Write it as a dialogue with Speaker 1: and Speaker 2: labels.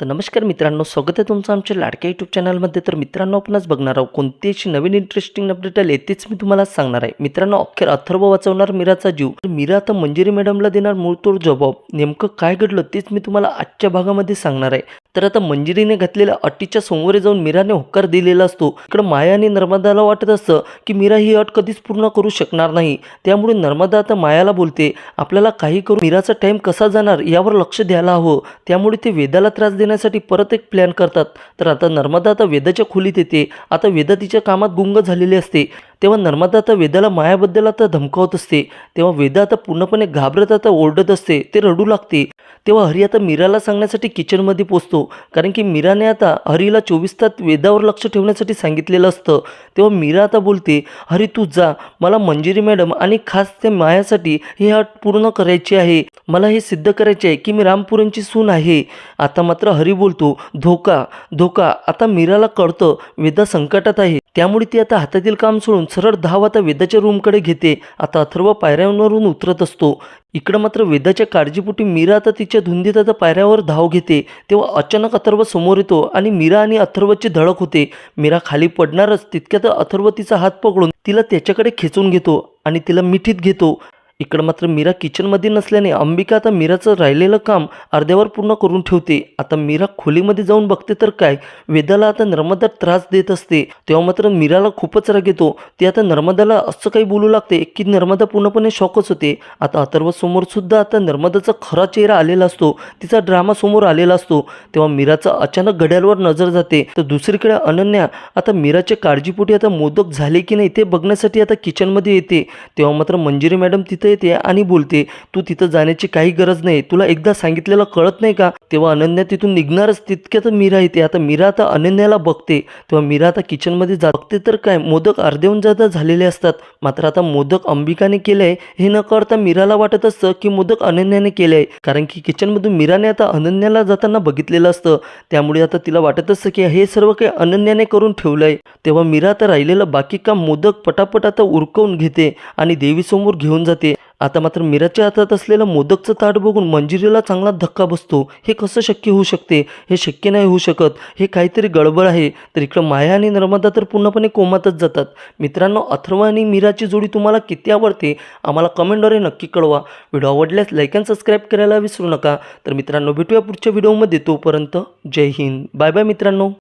Speaker 1: तर नमस्कार मित्रांनो स्वागत आहे तुमचं आमच्या लाडक्या यूट्यूब चॅनलमध्ये तर मित्रांनो आपणच बघणार आहोत कोणती अशी नवीन इंटरेस्टिंग अपडेट आली तेच मी तुम्हाला सांगणार आहे. मित्रांनो अखेर अथर्व वाचवणार मीराचा जीव. तर मीरा आता मंजिरी मॅडमला देणार मूळतोड जबाब. नेमकं काय घडलं तेच मी तुम्हाला आजच्या भागामध्ये सांगणार आहे. तर आता मंजिरीने घातलेल्या अटीच्या समोरे जाऊन मीराने होकार दिलेला असतो. इकडं माया आणि नर्मदाला वाटत असतं की मीरा ही अट कधीच पूर्ण करू शकणार नाही. त्यामुळे नर्मदा आता मायाला बोलते आपल्याला काही करून मीराचा टाईम कसा जाणार यावर लक्ष द्यायला हवं. त्यामुळे ते वेदाला त्रास देण्यासाठी परत एक प्लॅन करतात. तर आता नर्मदा आता वेदाच्या खोलीत येते. आता वेदा तिच्या कामात गुंग झालेली असते. तेव्हा नर्मदा आता वेदाला मायाबद्दल आता धमकावत असते. तेव्हा वेदा आता पूर्णपणे घाबरत आता ओरडत असते. ते रडू लागते. तेव्हा हरी आता मीराला सांगण्यासाठी किचनमध्ये पोचतो. कारण की मीराने आता हरीला चोवीस तास वेदावर लक्ष ठेवण्यासाठी सांगितलेलं असतं. तेव्हा मीरा आता बोलते हरी तू जा. मला मंजिरी मॅडम आणि खास त्या मायासाठी हे अट पूर्ण करायची आहे. मला हे सिद्ध करायचे आहे की मी रामपुरांची सून आहे. आता मात्र हरी बोलतो धोका धोका. आता मीराला कळतं. वेदा संकटात आहे. त्यामुळे ती आता हातातील काम सोडून सरळ धाव आता वेदाच्या रूमकडे घेते. आता अथर्व पायऱ्यांवरून उतरत असतो. इकडं मात्र वेदाच्या काळजीपोटी मीरा आता तिच्या धुंदीत आता पायऱ्यावर धाव घेते. तेव्हा अचानक अथर्व समोर येतो आणि मीरा आणि अथर्वची धडक होते. मीरा खाली पडणारच तितक्यात अथर्व तिचा हात पकडून तिला त्याच्याकडे खेचून घेतो आणि तिला मिठीत घेतो. इकडं मात्र मीरा किचनमध्ये नसल्याने अंबिका आता मीराचं राहिलेलं काम अर्ध्यावर पूर्ण करून ठेवते. आता मीरा खोलीमध्ये जाऊन बघते तर काय? वेदाला आता नर्मदा त्रास देत असते. तेव्हा मात्र मीराला खूपच राग येतो. ती आता नर्मदाला असं काही बोलू लागते की नर्मदा पूर्णपणे शॉकच होते. आता अथर्व समोर सुद्धा आता नर्मदाचा खरा चेहरा आलेला असतो. तिचा ड्रामा समोर आलेला असतो. तेव्हा मीराचा अचानक घड्याळवर नजर जाते. तर दुसरीकडे अनन्या आता मीराच्या काळजीपोटी आता मोदक झाले की नाही ते बघण्यासाठी आता किचनमध्ये येते. तेव्हा मात्र मंजिरी मॅडम तिथं येते आणि बोलते तू तिथं जाण्याची काही गरज नाही. तुला एकदा सांगितलेलं कळत नाही का? तेव्हा अनन्या तिथून निघणारच. तितक्यात मीरा येते. आता मीरा आता अनन्याला बघते. तेव्हा मीरा आता किचनमध्ये जा बघते तर काय? मोदक अर्ध्याहून जादा झालेले असतात. मात्र आता मोदक अंबिकाने केले हे न कळता मीराला वाटत असतं की मोदक अनन्याने केले आहे कारण की किचनमधून मीराने आता अनन्याला जाताना बघितलेलं असतं. त्यामुळे आता तिला वाटत असतं की हे सर्व काही अनन्याने करून ठेवलं आहे तेव्हा मीरा आता राहिलेलं बाकी काम मोदक पटापट आता उरकवून घेते आणि देवीसमोर घेऊन जाते. आता मात्र मीराच्या हातात असलेलं मोदकचं ताट बघून मंजिरीला चांगला धक्का बसतो. हे कसं शक्य होऊ शकते? हे शक्य नाही होऊ शकत. हे काहीतरी गडबड आहे. तर इकडं माया आणि नर्मदा तर पूर्णपणे कोमातच जातात. मित्रांनो अथर्व आणि मीराची जोडी तुम्हाला किती आवडते? आम्हाला कमेंटद्वारे नक्की कळवा. व्हिडिओ आवडल्यास लाईक अँड सबस्क्राईब करायला विसरू नका. तर मित्रांनो भेटूया पुढच्या व्हिडिओमध्ये. तोपर्यंत जय हिंद. बाय बाय मित्रांनो.